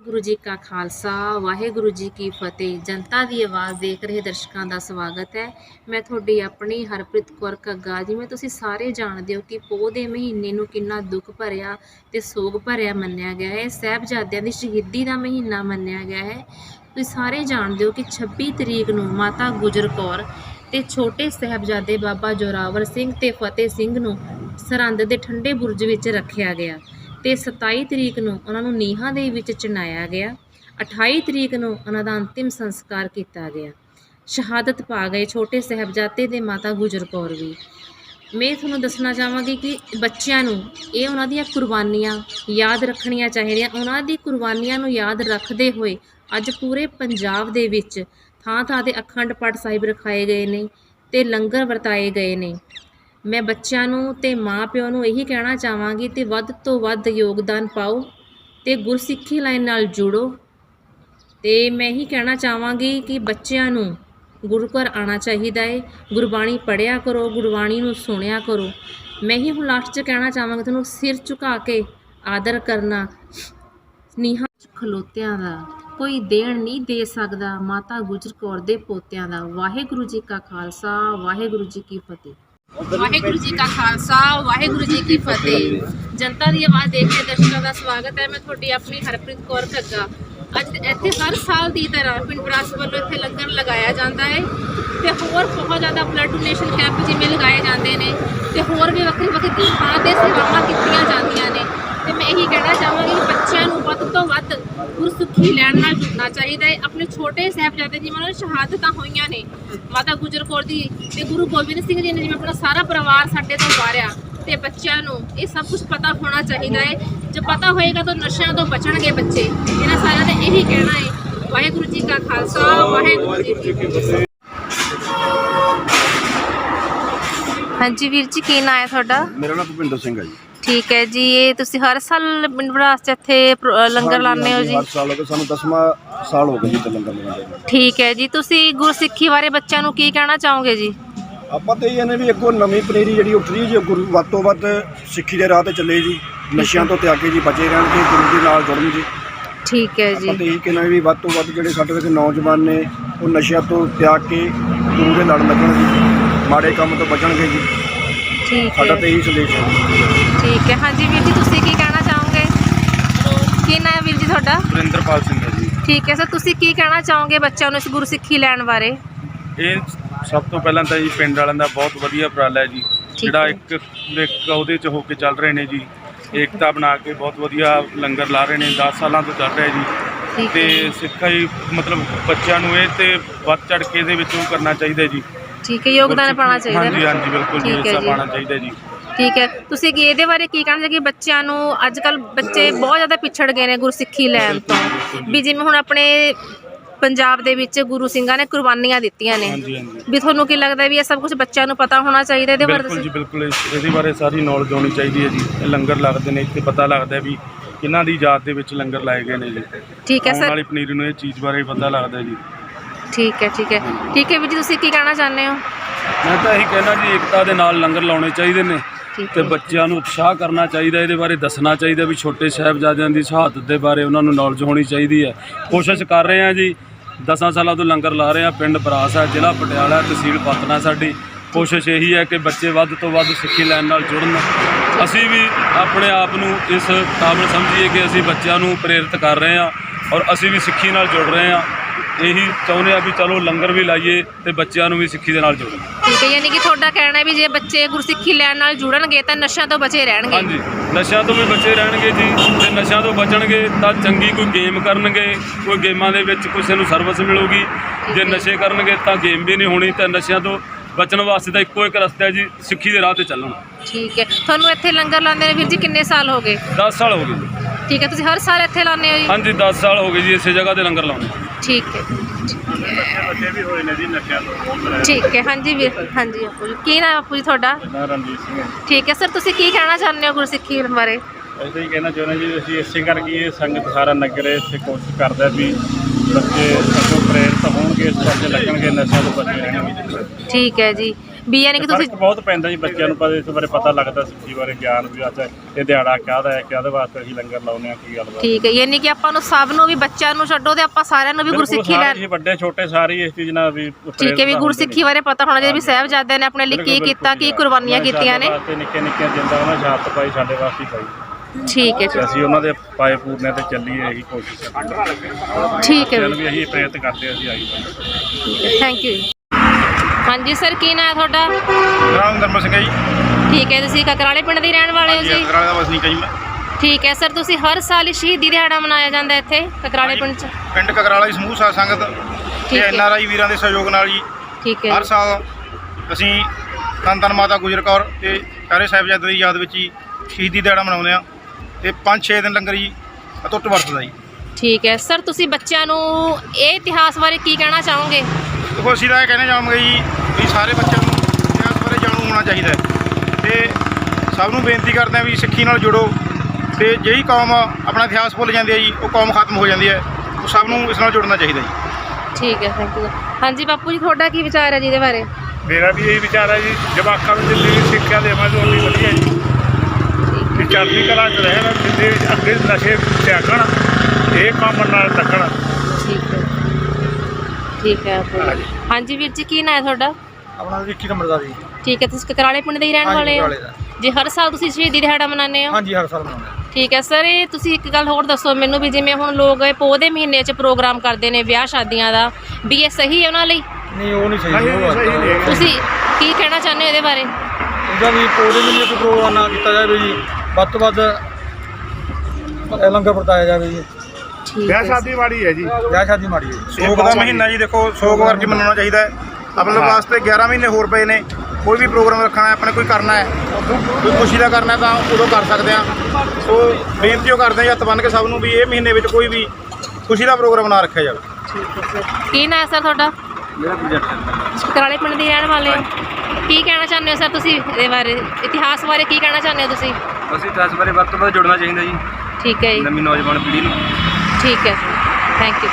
ਗੁਰੂ ਜੀ ਕਾ ਖਾਲਸਾ, ਵਾਹਿਗੁਰੂ ਜੀ ਕੀ ਫਤਿਹ। ਜਨਤਾ ਦੀ ਆਵਾਜ਼ ਦੇਖ ਰਹੇ ਦਰਸ਼ਕਾਂ ਦਾ ਸਵਾਗਤ ਹੈ। ਮੈਂ ਤੁਹਾਡੀ ਆਪਣੀ ਹਰਪ੍ਰੀਤ ਕੌਰ ਕੱਗਾ ਜਿਵੇਂ ਤੁਸੀਂ ਸਾਰੇ ਜਾਣਦੇ ਹੋ ਕਿ ਪੋਹ ਦੇ ਮਹੀਨੇ ਨੂੰ ਕਿੰਨਾ ਦੁੱਖ ਭਰਿਆ ਤੇ ਸੋਗ ਭਰਿਆ ਮੰਨਿਆ ਗਿਆ ਹੈ। ਸਾਹਿਬਜ਼ਾਦਿਆਂ ਦੀ ਸ਼ਹੀਦੀ ਦਾ ਮਹੀਨਾ ਮੰਨਿਆ ਗਿਆ ਹੈ। ਤੁਸੀਂ ਸਾਰੇ ਜਾਣਦੇ ਹੋ ਕਿ 26 ਤਰੀਕ ਨੂੰ ਮਾਤਾ ਗੁਜਰ ਕੌਰ ਤੇ ਛੋਟੇ ਸਾਹਿਬਜ਼ਾਦੇ ਬਾਬਾ ਜੋਰਾਵਰ ਸਿੰਘ ਤੇ ਫਤਿਹ ਸਿੰਘ ਨੂੰ ਸਰਹੰਦ ਦੇ ਠੰਡੇ ਬੁਰਜ ਵਿੱਚ ਰੱਖਿਆ ਗਿਆ। ਤੇ 27 ਤਰੀਕ ਨੂੰ ਉਹਨਾਂ ਨੂੰ ਨੀਹਾਂ ਦੇ ਵਿੱਚ ਚਿਣਾਇਆ ਗਿਆ। 28 ਤਰੀਕ ਨੂੰ ਉਹਨਾਂ ਦਾ ਅੰਤਿਮ ਸੰਸਕਾਰ ਕੀਤਾ ਗਿਆ। ਸ਼ਹਾਦਤ ਪਾ ਗਏ ਛੋਟੇ ਸਾਹਿਬਜ਼ਾਦੇ ਤੇ ਮਾਤਾ ਗੁਜਰ ਕੌਰ ਵੀ। ਮੈਂ ਤੁਹਾਨੂੰ ਦੱਸਣਾ ਚਾਹਾਂਗੀ ਕਿ ਬੱਚਿਆਂ ਨੂੰ ਇਹ ਉਹਨਾਂ ਦੀਆਂ ਕੁਰਬਾਨੀਆਂ ਯਾਦ ਰੱਖਣੀਆਂ ਚਾਹੀਦੀਆਂ। ਉਹਨਾਂ ਦੀ ਕੁਰਬਾਨੀਆਂ ਨੂੰ ਯਾਦ ਰੱਖਦੇ ਹੋਏ ਅੱਜ ਪੂਰੇ ਪੰਜਾਬ ਦੇ ਵਿੱਚ ਥਾਂ ਥਾਂ ਤੇ ਅਖੰਡ ਪਾਠ ਸਾਹਿਬ ਰਖਾਏ ਗਏ ਨੇ ਤੇ ਲੰਗਰ ਵਰਤਾਏ ਗਏ ਨੇ। ਮੈਂ ਬੱਚਿਆਂ ਨੂੰ ਤੇ ਮਾਪਿਓ ਨੂੰ ਇਹੀ ਕਹਿਣਾ ਚਾਹਾਂਗੀ ਤੇ ਵੱਧ ਤੋਂ ਵੱਧ ਯੋਗਦਾਨ ਪਾਓ ਤੇ ਗੁਰਸਿੱਖੀ ਲਾਈਨ ਨਾਲ ਜੁੜੋ। ਤੇ ਮੈਂ ਇਹੀ ਕਹਿਣਾ ਚਾਹਾਂਗੀ ਕਿ ਬੱਚਿਆਂ ਨੂੰ ਗੁਰੂ ਘਰ ਆਉਣਾ ਚਾਹੀਦਾ ਹੈ ਗੁਰਬਾਣੀ ਪੜ੍ਹਿਆ ਕਰੋ, ਗੁਰਬਾਣੀ ਨੂੰ ਸੁਣਿਆ ਕਰੋ। ਮੈਂ ਹੀ ਹੁਣ ਲਾਸਟ 'ਚ ਕਹਿਣਾ ਚਾਹਾਂਗੀ ਤੁਹਾਨੂੰ ਸਿਰ ਝੁਕਾ ਕੇ ਆਦਰ ਕਰਨਾ। ਨੀਹਾਂ ਖਲੋਤਿਆਂ ਦਾ ਕੋਈ ਦੇਣ ਨਹੀਂ ਦੇ ਸਕਦਾ। ਮਾਤਾ ਗੁਜਰ ਕੌਰ ਦੇ ਪੋਤਿਆਂ ਦਾ ਵਾਹਿਗੁਰੂ ਜੀ ਕਾ ਖਾਲਸਾ, ਵਾਹਿਗੁਰੂ ਜੀ ਕੀ ਫਤਿਹ। ਵਾਹਿਗੁਰੂ ਜੀ ਕਾ ਖਾਲਸਾ, ਵਾਹਿਗੁਰੂ ਜੀ ਕੀ ਫਤਿਹ। ਜਨਤਾ ਦੀ ਆਵਾਜ਼ ਦੇਖ ਕੇ ਦਰਸ਼ਕਾਂ ਦਾ ਸਵਾਗਤ ਹੈ। ਮੈਂ ਤੁਹਾਡੀ ਆਪਣੀ ਹਰਪ੍ਰੀਤ ਕੌਰ ਕੱਗਾ ਅੱਜ ਇੱਥੇ ਹਰ ਸਾਲ ਦੀ ਤਰ੍ਹਾਂ ਪਿੰਡ ਬਰਾਸ ਵੱਲੋਂ ਇੱਥੇ ਲੰਗਰ ਲਗਾਇਆ ਜਾਂਦਾ ਹੈ ਤੇ ਹੋਰ ਬਹੁਤ ਜ਼ਿਆਦਾ ਬਲੱਡ ਡੋਨੇਸ਼ਨ ਕੈਂਪ ਜਿਵੇਂ ਲਗਾਏ ਜਾਂਦੇ ਨੇ ਤੇ ਹੋਰ ਵੀ ਵੱਖਰੀ ਵੱਖਰੀ ਥਾਂ ਤੇ ਸੇਵਾਵਾਂ ਕੀਤੀਆਂ ਜਾਂਦੀਆਂ ਨੇ। ਇਹੀ ਕਹਿਣਾ ਚਾਹਾਂਗੀ ਕਿ ਬੱਚਿਆਂ ਨੂੰ ਵੱਧ ਤੋਂ ਵੱਧ ਗੁਰਸੁਖੀ ਲੈਣ ਨਾਲ ਜੁੜਨਾ ਚਾਹੀਦਾ ਹੈ। ਆਪਣੇ ਛੋਟੇ ਸਾਹਿਬਜ਼ਾਦੇ ਜਿਨ੍ਹਾਂ ਨੂੰ ਸ਼ਹਾਦਤਾਂ ਹੋਈਆਂ ਨੇ। ਮਾਤਾ ਗੁਜਰ ਕੌਰ ਦੀ ਤੇ ਗੁਰੂ ਗੋਬਿੰਦ ਸਿੰਘ ਜੀ ਨੇ ਜਿਵੇਂ ਆਪਣਾ ਸਾਰਾ ਪਰਿਵਾਰ ਸਾਡੇ ਤੋਂ ਵਾਰਿਆ ਤੇ ਬੱਚਿਆਂ ਨੂੰ ਇਹ ਸਭ ਕੁਝ ਪਤਾ ਹੋਣਾ ਚਾਹੀਦਾ ਹੈ। ਜੇ ਪਤਾ ਹੋਏਗਾ ਤਾਂ ਨਸ਼ਿਆਂ ਤੋਂ ਬਚਣਗੇ ਬੱਚੇ। ਇਹਨਾਂ ਸਾਰਿਆਂ ਨੇ ਇਹੀ ਕਹਿਣਾ ਹੈ। ਵਾਹਿਗੁਰੂ ਜੀ ਕਾ ਖਾਲਸਾ ਵਾਹਿਗੁਰੂ ਜੀ ਕੀ ਫਤਿਹ। ਹਾਂਜੀ ਵੀਰ ਜੀ ਕੀ ਨਾਂ ਹੈ ਤੁਹਾਡਾ? ਮੇਰਾ ਨਾਮ ਭੁਪਿੰਦਰ ਸਿੰਘ ਹੈ ਜੀ। ਠੀਕ ਹੈ ਜੀ ਇਹ ਤੁਸੀਂ ਹਰ ਸਾਲ ਪਿੰਡ ਬਰਾਸ 'ਚ ਇੱਥੇ ਪ੍ਰ- ਲੰਗਰ ਲਾਉਂਦੇ ਹੋ ਜੀ ਹਰ ਸਾਲ ਹੋ ਸਾਨੂੰ 10ਵਾਂ ਸਾਲ ਹੋ ਗਿਆ ਜੀ ਤੇ ਲੰਗਰ ਲਗਾਉਂਦੇ ਨੂੰ। ਠੀਕ ਹੈ ਜੀ ਤੁਸੀਂ ਗੁਰਸਿੱਖੀ ਬਾਰੇ ਬੱਚਿਆਂ ਨੂੰ ਕੀ ਕਹਿਣਾ ਚਾਹੋਗੇ ਜੀ? ਆਪਾਂ ਤੇ ਇਹ ਨੇ ਵੀ ਅੱਗੋਂ ਨਵੀਂ ਪਨੀਰੀ ਜਿਹੜੀ ਉੱਠ ਰਹੀ ਜੀ ਗੁਰੂ ਵੱਧ ਤੋਂ ਵੱਧ ਸਿੱਖੀ ਦੇ ਰਾਹ ਤੇ ਚੱਲੇ ਜੀ ਨਸ਼ਿਆਂ ਤੋਂ ਤਿਆਗੇ ਜੀ ਬਚੇ ਰਹਿਣਗੇ ਗੁਰੂ ਦੇ ਨਾਲ ਜੁੜਨ ਜੀ। ਠੀਕ ਹੈ ਆਪਾਂ ਤੇ ਜੀ ਇਹ ਵੀ ਵੱਧ ਤੋਂ ਵੱਧ ਜਿਹੜੇ ਸਾਡੇ ਵਿੱਚ ਨੌਜਵਾਨ ਨੇ ਉਹ ਨਸ਼ਿਆਂ ਤੋਂ ਤਿਆਗ ਕੇ ਗੁਰੂ ਦੇ ਲੜ ਲੱਗਣ ਜੀ ਮਾੜੇ ਕੰਮ ਤੋਂ ਬਚਣਗੇ ਜੀ। ਠੀਕ ਸਾਡਾ ਹੈ। ਤੇ ਇਹੀ ਸੰਦੇਸ਼ ਹੈ। ਠੀਕ ਹੈ। ਹਾਂਜੀ ਵੀਰ ਜੀ ਤੁਸੀਂ ਕੀ ਕਹਿਣਾ ਚਾਹੋਗੇ? ਕੀ ਨਾਂ ਹੈ ਵੀਰ ਜੀ ਤੁਹਾਡਾ? ਵਰਿੰਦਰਪਾਲ ਸਿੰਘ ਹੈ ਜੀ। ਠੀਕ ਹੈ ਸਰ ਤੁਸੀਂ ਕੀ ਕਹਿਣਾ ਚਾਹੋਗੇ ਬੱਚਿਆਂ ਨੂੰ ਇਸ ਗੁਰਸਿੱਖੀ ਲੈਣ ਬਾਰੇ? ਇਹ ਸਭ ਤੋਂ ਪਹਿਲਾਂ ਤਾਂ ਜੀ ਪਿੰਡ ਵਾਲਿਆਂ ਦਾ ਬਹੁਤ ਵਧੀਆ ਉਪਰਾਲਾ ਹੈ ਜੀ। ਜਿਹੜਾ। ਇੱਕ ਇੱਕ ਉਹਦੇ ਚ ਹੋ ਕੇ ਚੱਲ ਰਹੇ ਨੇ ਜੀ। ਏਕਤਾ ਬਣਾ ਕੇ ਬਹੁਤ ਵਧੀਆ ਲੰਗਰ ਲਾ ਰਹੇ ਨੇ 10 ਸਾਲਾਂ ਤੋਂ ਚੱਲ ਰਿਹਾ ਜੀ। ਤੇ ਹੈ। ਸਿੱਖਾਈ ਮਤਲਬ ਬੱਚਿਆਂ ਨੂੰ ਇਹ ਤੇ ਵੱਧ ਚੜ ਕੇ ਇਹਦੇ ਵਿੱਚ ਉਹ ਕਰਨਾ ਚਾਹੀਦਾ ਜੀ। ਠੀਕ ਹੈ ਯੋਗਦਾਨ ਪਾਉਣਾ ਚਾਹੀਦਾ ਹਾਂਜੀ ਹਾਂਜੀ ਬਿਲਕੁਲ ਜੀ ਹਿੱਸਾ। ਪਾਉਣਾ ਚਾਹੀਦਾ ਜੀ। ਠੀਕ ਹੈ। ਤੁਸੀਂ ਕੀ ਇਹਦੇ ਬਾਰੇ ਕੀ ਕਹਿਣਾ ਚਾਹੋਗੇ ਬੱਚਿਆਂ ਨੂੰ ਅੱਜ ਕੱਲ ਬੱਚੇ ਬਹੁਤ ਜ਼ਿਆਦਾ ਪਿਛੜ ਗਏ ਨੇ ਗੁਰਸਿੱਖੀ ਲੈਣ ਤੋਂ। ਵੀ ਜਿਵੇਂ ਹੁਣ ਆਪਣੇ ਪੰਜਾਬ ਦੇ ਵਿੱਚ ਗੁਰੂ ਸਿੰਘਾਂ ਨੇ ਕੁਰਬਾਨੀਆਂ ਦਿੱਤੀਆਂ ਨੇ। ਹਾਂਜੀ ਹਾਂਜੀ। ਵੀ ਤੁਹਾਨੂੰ ਕੀ ਲੱਗਦਾ ਵੀ ਇਹ ਸਭ ਕੁਝ ਬੱਚਿਆਂ ਨੂੰ ਪਤਾ ਹੋਣਾ ਚਾਹੀਦਾ ਇਹਦੇ ਬਾਰੇ ਬਿਲਕੁਲ ਜੀ ਤੁਸੀਂ? ਬਿਲਕੁਲ। ਇਸ- ਇਹਦੇ ਬਾਰੇ ਸਾਰੀ ਨੌਲੇਜ ਹੋਣੀ ਚਾਹੀਦੀ ਹੈ ਜੀ। ਇਹ ਲੰਗਰ ਲੱਗਦੇ ਨੇ ਇੱਥੇ ਪਤਾ ਲੱਗਦਾ ਵੀ ਕਿਹਨਾਂ ਦੀ ਯਾਦ ਦੇ ਵਿੱਚ ਲੰਗਰ ਲਾਏ ਗਏ ਨੇ ਜੀ। ਠੀਕ ਹੈ ਆਉਣ ਸਰ। ਵਾਲੀ ਪਨੀਰੀ ਨੂੰ ਇਹ ਚੀਜ਼ ਬਾਰੇ ਪਤਾ ਲੱਗਦਾ ਜੀ। ਠੀਕ ਹੈ ਠੀਕ ਹੈ। ਠੀਕ ਹੈ ਵੀਰ ਜੀ ਤੁਸੀਂ ਕੀ ਕਹਿਣਾ ਚਾਹੁੰਦੇ ਹੋ? ਮੈਂ ਤਾਂ ਇਹੀ ਕਹਿਣਾ ਜੀ ਏਕਤਾ ਦੇ ਨਾਲ ਲੰਗਰ ਲਾਉਣੇ ਚਾਹੀਦੇ ਨੇ। ਤੇ ਬੱਚਿਆਂ ਨੂੰ ਉਤਸ਼ਾਹ ਕਰਨਾ ਚਾਹੀਦਾ ਇਹਦੇ ਬਾਰੇ ਦੱਸਣਾ ਚਾਹੀਦਾ ਵੀ ਛੋਟੇ ਸਾਹਿਬਜ਼ਾਦਿਆਂ ਦੀ ਸ਼ਹਾਦਤ ਦੇ ਬਾਰੇ ਉਹਨਾਂ ਨੂੰ ਨੌਲੇਜ ਹੋਣੀ ਚਾਹੀਦੀ ਹੈ। ਕੋਸ਼ਿਸ਼ ਕਰ ਰਹੇ ਹਾਂ ਜੀ 10 ਸਾਲਾਂ ਤੋਂ ਲੰਗਰ ਲਾ ਰਹੇ ਹਾਂ ਪਿੰਡ ਬਰਾਸ ਹੈ ਜ਼ਿਲ੍ਹਾ ਪਟਿਆਲਾ ਤਹਿਸੀਲ ਪਤਨਾ ਸਾਡੀ। ਕੋਸ਼ਿਸ਼ ਇਹੀ ਹੈ ਕਿ ਬੱਚੇ ਵੱਧ ਤੋਂ ਵੱਧ ਸਿੱਖੀ ਲੈਣ ਨਾਲ ਜੁੜਨ। ਅਸੀਂ ਵੀ ਆਪਣੇ ਆਪ ਨੂੰ ਇਸ ਕਾਬਲ ਸਮਝੀਏ ਕਿ ਅਸੀਂ ਬੱਚਿਆਂ ਨੂੰ ਪ੍ਰੇਰਿਤ ਕਰ ਰਹੇ ਹਾਂ ਔਰ ਅਸੀਂ ਵੀ ਸਿੱਖੀ ਨਾਲ ਜੁੜ ਰਹੇ ਹਾਂ। ਇਹੀ ਚਾਹੁੰਦੇ ਆ ਵੀ ਚਲੋ ਲੰਗਰ ਵੀ ਲਾਈਏ ਤੇ ਬੱਚਿਆਂ ਨੂੰ ਵੀ ਸਿੱਖੀ ਦੇ ਨਾਲ ਜੋੜੀਏ। ਠੀਕ ਹੈ ਯਾਨੀ ਕਿ ਤੁਹਾਡਾ ਕਹਿਣਾ ਹੈ ਵੀ ਜੇ ਬੱਚੇ ਗੁਰਸਿੱਖੀ ਲੈਣ ਨਾਲ ਜੁੜਨਗੇ ਤਾਂ ਨਸ਼ਿਆਂ ਤੋਂ ਬਚੇ ਰਹਿਣਗੇ। ਹਾਂਜੀ ਨਸ਼ਿਆਂ ਤੋਂ ਵੀ ਬੱਚੇ ਰਹਿਣਗੇ ਜੀ ਤੇ ਨਸ਼ਿਆਂ ਤੋਂ ਬਚਣਗੇ ਤਾਂ ਚੰਗੀ ਕੋਈ ਗੇਮ ਕਰਨਗੇ ਕੋਈ ਗੇਮਾਂ ਦੇ ਵਿੱਚ ਕਿਸੇ ਨੂੰ ਸਰਵਿਸ ਮਿਲੂਗੀ। ਜੇ ਨਸ਼ੇ ਕਰਨਗੇ ਤਾਂ ਗੇਮ ਵੀ ਨਹੀਂ ਹੋਣੀ ਤੇ ਨਸ਼ਿਆਂ ਤੋਂ ਬਚਣ ਵਾਸਤੇ ਤਾਂ ਇੱਕੋ ਇੱਕ ਰਸਤਾ ਹੈ ਜੀ ਸਿੱਖੀ ਦੇ ਰਾਹ ਤੇ ਚੱਲਣਾ। ਠੀਕ ਹੈ। ਤੁਹਾਨੂੰ ਇੱਥੇ ਲੰਗਰ ਲਾਉਂਦੇ ਨੇ ਵੀਰ ਜੀ ਕਿੰਨੇ ਸਾਲ ਹੋ ਗਏ? 10 ਸਾਲ ਹੋ ਗਏ ਜੀ। ਠੀਕ ਹੈ ਤੁਸੀਂ ਹਰ ਸਾਲ ਇੱਥੇ ਲਾਉਂਦੇ ਹੋ ਜੀ? ਹਾਂਜੀ 10 ਸਾਲ ਹੋ ਗਏ ਜੀ ਇਸੇ ਜਗ੍ਹਾ ਤੇ ਲੰਗਰ ਲਾਉਂਦੇ ਠੀਕ ਹੈ। ਬੱਚੇ ਵੀ ਹੋਏ ਨੇ ਜੀ ਨਸ਼ਿਆਂ ਤੋਂ ਠੀਕ ਹੈ ਹਾਂਜੀ ਵੀਰ ਹਾਂਜੀ ਆਪੂ ਜੀ। ਕੀ ਨਾਮ ਆਪੂ ਜੀ ਤੁਹਾਡਾ? ਮੈਂ ਰਣਜੀਤ ਸਿੰਘ ਠੀਕ ਹੈ ਸਰ ਤੁਸੀਂ ਕੀ ਕਹਿਣਾ ਚਾਹੁੰਦੇ ਹੋ ਗੁਰਸਿੱਖੀ ਬਾਰੇ? ਐਸੇ ਹੀ ਕਹਿਣਾ ਚਾਹੁੰਦਾ ਜੀ ਅਸੀਂ ਇਸੇ ਕਰਕੇ ਇਹ ਸੰਗਤ ਸਾਰਾ ਨਗਰ ਇੱਥੇ ਕੋਸ਼ਿਸ਼ ਕਰਦਾ ਵੀ ਬੱਚੇ ਸਭੋਂ ਪ੍ਰੇਰਿਤ ਹੋਣਗੇ ਇਸ ਪਾਸੇ ਲੱਗਣਗੇ ਨਸ਼ਿਆਂ ਤੋਂ ਬਚੇ ਰਹਿਣਗੇ। ਠੀਕ ਹੈ ਜੀ। ਵੀ ਯਾਨੀ ਕਿ ਤੁਸੀਂ ਫ਼ਰਕ ਬਹੁਤ ਪੈਂਦਾ ਜੀ ਬੱਚਿਆਂ ਨੂੰ ਪਤਾ ਇਸ ਬਾਰੇ ਪਤਾ ਲੱਗਦਾ ਸਿੱਖੀ ਬਾਰੇ ਗਿਆਨ ਵੀ ਅੱਛਾ ਇਹ ਦਿਹਾੜਾ ਕਾਹਦਾ ਹੈ ਕਾਹਦੇ ਵਾਸਤੇ ਅਸੀਂ ਲੰਗਰ ਲਾਉਂਦੇ ਆ ਕੀ ਗੱਲਬਾਤ ਠੀਕ ਹੈ ਯਾਨੀ ਕਿ ਆਪਾਂ ਨੂੰ ਸਭ ਨੂੰ ਵੀ ਬੱਚਿਆਂ ਨੂੰ ਛੱਡੋ ਤੇ ਆਪਾਂ ਸਾਰਿਆਂ ਨੂੰ ਵੀ ਗੁਰਸਿੱਖੀ ਲੈਣ। ਜੀ, ਵੱਡੇ ਛੋਟੇ ਸਾਰੇ ਹੀ ਇਸ ਚੀਜ਼ ਨਾਲ ਵੀ ਠੀਕ ਹੈ ਵੀ ਗੁਰਸਿੱਖੀ। ਬਾਰੇ ਪਤਾ ਹੋਣਾ ਚਾਹੀਦਾ ਵੀ ਸਾਹਿਬਜ਼ਾਦਿਆਂ ਨੇ ਆਪਣੇ ਲਈ ਕੀ ਕੀਤਾ ਕੀ। ਕੁਰਬਾਨੀਆਂ ਕੀਤੀਆਂ ਨੇ। ਨਿੱਕੇ ਨਿੱਕੇ ਜਿੰਦਾ ਉਹਨਾਂ ਸ਼ਹਾਦਤ ਪਾਈ ਸਾਡੇ ਵਾਸਤੇ ਪਾਈ। ਠੀਕ ਹੈ। ਤੇ ਅਸੀਂ ਉਹਨਾਂ ਦੇ ਪਾਏ ਪੂਰਨੇ ਤੇ ਚੱਲੀਏ ਇਹੀ ਕੋਸ਼ਿਸ਼ ਕਰਦੇ ਹਾਂ। ਠੀਕ ਹੈ ਵੀ ਇਹੀ ਪ੍ਰੇਰਿਤ ਕਰਦੇ ਅਸੀਂ ਆਈ ਥੈਂਕ ਯੂ ਹਾਂਜੀ ਸਰ ਕੀ ਨਾਂ ਹੈ ਤੁਹਾਡਾ? ਰਾਮ ਧਰਮ ਸਿੰਘ ਜੀ। ਠੀਕ ਹੈ ਤੁਸੀਂ ਕਕਰਾਲੇ ਪਿੰਡ ਦੇ ਰਹਿਣ ਵਾਲੇ ਹੋ ਜੀ? ਕਰਾਲੇ ਦਾ ਵਸਨੀਕ ਹੈ ਜੀ ਮੈਂ। ਠੀਕ ਹੈ ਸਰ ਤੁਸੀਂ ਹਰ ਸਾਲ ਹੀ ਸ਼ਹੀਦੀ ਦਿਹਾੜਾ ਮਨਾਇਆ ਜਾਂਦਾ ਇੱਥੇ ਕਕਰਾਲੇ ਪਿੰਡ 'ਚ? ਪਿੰਡ ਕਕਰਾਲਾ ਦੀ ਸਮੂਹ ਸਾਧ ਸੰਗਤ ਤੇ। ਐਨ ਆਰ ਆਈ ਵੀਰਾਂ ਦੇ ਸਹਿਯੋਗ ਨਾਲ ਜੀ। ਠੀਕ ਹੈ। ਹਰ ਸਾਲ ਅਸੀਂ ਧੰਨ ਧੰਨ ਮਾਤਾ ਗੁਜਰ ਕੌਰ ਤੇ ਸਾਰੇ ਸਾਹਿਬਜ਼ਾਦੇ ਦੀ ਯਾਦ ਵਿੱਚ ਹੀ ਸ਼ਹੀਦੀ ਦਿਹਾੜਾ ਮਨਾਉਂਦੇ ਆ ਤੇ 5-6 ਦਿਨ ਲੰਗਰ ਜੀ ਅਟੁੱਟ ਵਰਤਦਾ ਜੀ। ਠੀਕ ਹੈ ਸਰ ਤੁਸੀਂ ਬੱਚਿਆਂ ਨੂੰ ਇਹ ਇਤਿਹਾਸ ਬਾਰੇ ਕੀ ਕਹਿਣਾ ਚਾਹੋਗੇ? ਦੇਖੋ ਅਸੀਂ ਤਾਂ ਇਹ ਕਹਿਣਾ ਚਾਹਾਂਗੇ ਜੀ ਵੀ ਸਾਰੇ ਬੱਚਿਆਂ ਨੂੰ ਇਤਿਹਾਸ ਬਾਰੇ ਜਾਣੂ ਹੋਣਾ ਚਾਹੀਦਾ ਹੈ। ਤੇ ਸਭ ਨੂੰ ਬੇਨਤੀ ਕਰਦੇ ਆ ਵੀ ਸਿੱਖੀ ਨਾਲ ਜੁੜੋ ਤੇ ਜਿਹੀ ਕੌਮ ਆਪਣਾ ਇਤਿਹਾਸ ਭੁੱਲ ਜਾਂਦੀ ਹੈ ਜੀ ਉਹ ਕੌਮ ਖਤਮ ਹੋ ਜਾਂਦੀ ਹੈ। ਉਹ ਸਭ ਨੂੰ ਇਸ ਨਾਲ ਜੁੜਨਾ ਚਾਹੀਦਾ ਜੀ। ਠੀਕ ਹੈ ਥੈਂਕ ਯੂ ਹਾਂਜੀ ਬਾਪੂ ਜੀ ਤੁਹਾਡਾ ਕੀ ਵਿਚਾਰ ਹੈ ਜੀ ਇਹਦੇ ਬਾਰੇ? ਮੇਰਾ ਵੀ ਇਹੀ ਵਿਚਾਰ ਹੈ ਜੀ ਜਵਾਕਾਂ ਨੂੰ ਜਿੰਨੀ ਵੀ ਸਿੱਖਿਆ ਦੇਵਾਂਗੇ ਉਨੀ ਵਧੀਆ ਜੀ। ਕਿ ਚੜ੍ਹਦੀ ਕਲਾ ਚ ਰਹਿਣ ਜਿੰਦੇ ਅੱਗੇ ਨਸ਼ੇ ਤਿਆਗਣ ਇਹ ਕੰਮ ਨਾਲ ਹੈ ਠੀਕ ਹੈ ਬਾਪੂ ਜੀ। ਹਾਂਜੀ ਵੀਰ ਜੀ ਕੀ ਨਾਂ ਹੈ ਤੁਹਾਡਾ? ਆਪਣਾ ਵਿੱਕੀ ਨੰਬਰਦਾਰ ਜੀ। ਠੀਕ ਹੈ ਤੁਸੀਂ ਕਕਰਾਲੇ ਪਿੰਡ ਦੇ ਹੀ ਰਹਿਣ ਵਾਲੇ ਹੋ? ਜੀ ਹਰ ਸਾਲ ਤੁਸੀਂ ਸ਼ਹੀਦੀ ਦਿਹਾੜਾ ਮਨਾਉਂਦੇ ਹੋ? ਹਾਂਜੀ ਹਰ ਸਾਲ ਮਨਾਉਂਦੇ ਠੀਕ ਹੈ ਸਰ ਇਹ ਤੁਸੀਂ ਇੱਕ ਗੱਲ ਹੋਰ ਦੱਸੋ ਮੈਨੂੰ ਵੀ ਜਿਵੇਂ ਹੁਣ ਲੋਕ ਇਹ ਪੋਹ ਦੇ ਮਹੀਨੇ 'ਚ ਪ੍ਰੋਗਰਾਮ ਕਰਦੇ ਨੇ ਵਿਆਹ ਸ਼ਾਦੀਆਂ ਦਾ ਵੀ ਇਹ ਸਹੀ ਹੈ ਉਹਨਾਂ ਲਈ? ਨਹੀਂ ਉਹ ਨਹੀਂ ਸਹੀ। ਸਹੀ ਨਹੀਂ। ਤੁਸੀਂ ਕੀ ਕਹਿਣਾ ਚਾਹੁੰਦੇ ਹੋ ਇਹਦੇ ਬਾਰੇ? ਉਹਦਾ ਵੀ ਪੌਦੇ ਮਹੀਨੇ ਤੋਂ ਪ੍ਰੋਗਰਾਮ ਨਾ ਕੀਤਾ ਜਾਵੇ ਜੀ। ਵੱਧ ਤੋਂ ਵੱਧ ਲੰਗਰ ਵਰਤਾਇਆ ਜਾਵੇ ਜੀ। ਠੀਕ ਹੈ ਸ਼ਾਦੀ ਵਾਲੀ ਹੈ ਜੀ। ਵਿਆਹ ਸ਼ਾਦੀ ਮਾੜੀ ਹੈ ਸੋਗ ਦਾ ਮਹੀਨਾ ਜੀ ਦੇਖੋ ਸੋਗ ਵਰਗੀ ਮਨਾਉਣਾ ਚਾਹੀਦਾ ਹੈ। ਆਪਣੇ ਵਾਸਤੇ 11 ਮਹੀਨੇ ਹੋਰ ਪਏ ਨੇ ਕੋਈ ਵੀ ਪ੍ਰੋਗਰਾਮ ਰੱਖਣਾ ਹੈ ਆਪਣੇ ਕੋਈ ਕਰਨਾ ਹੈ ਕੋਈ ਖੁਸ਼ੀ ਦਾ ਕਰਨਾ ਤਾਂ ਉਦੋਂ ਕਰ ਸਕਦੇ ਆ ਸੋ ਬੇਨਤੀ ਉਹ ਕਰਦੇ ਹਾਂ ਹੱਥ ਬੰਨ੍ਹ ਕੇ ਸਭ ਨੂੰ ਵੀ ਇਹ ਮਹੀਨੇ ਵਿੱਚ ਕੋਈ ਵੀ ਖੁਸ਼ੀ ਦਾ ਪ੍ਰੋਗਰਾਮ ਨਾ ਰੱਖਿਆ ਜਾਵੇ। ਠੀਕ ਹੈ ਸਰ। ਕੀ ਨਾਂ ਹੈ ਸਰ ਤੁਹਾਡਾ? ਮੇਰਾ ਪ੍ਰੋਜੈਕਟ ਕਰਾਲੇ ਪਿੰਡ ਦੇ ਰਹਿਣ ਵਾਲੇ ਹੋ। ਕੀ ਕਹਿਣਾ ਚਾਹੁੰਦੇ ਹੋ ਸਰ ਤੁਸੀਂ ਇਹਦੇ ਬਾਰੇ? ਇਤਿਹਾਸ ਬਾਰੇ ਕੀ ਕਹਿਣਾ ਚਾਹੁੰਦੇ ਹੋ ਤੁਸੀਂ? ਅਸੀਂ ਇਤਿਹਾਸ ਬਾਰੇ ਵੱਧ ਤੋਂ ਵੱਧ ਜੁੜਨਾ ਚਾਹੀਦਾ ਜੀ। ਠੀਕ ਹੈ ਜੀ। ਨਵੀਂ ਨੌਜਵਾਨ ਪੀੜ੍ਹੀ ਨੂੰ। ਠੀਕ ਹੈ ਥੈਂਕ ਯੂ